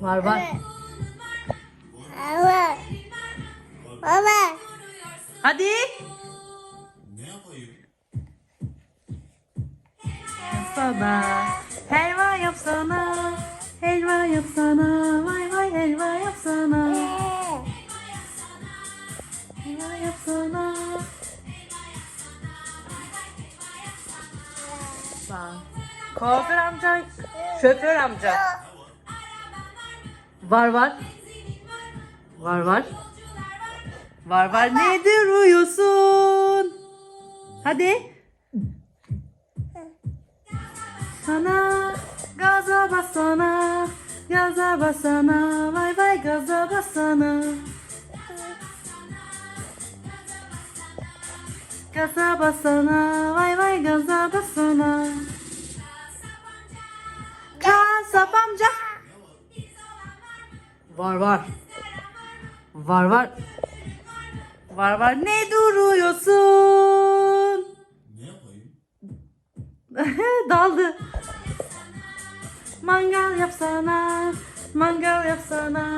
Var var. Baba. Baba. Hadi. Ne yapayım? Yapsana. Helva yapsana. Helva yapsana. Vay vay helva yapsana. Helva yapsana. Bak. Kuaför amca, şoför amca. Var var. Var var. Var var. Nedir uyusun? Hadi. Sana gaza basana. Gaza basana. Vay vay gaza basana. Gaza basana. Vay vay gaza basana. Kasap amca. Var var. Var var. Var var. Ne duruyorsun? Ne yapayım? Daldı. Mangal yapsana. Mangal yapsana.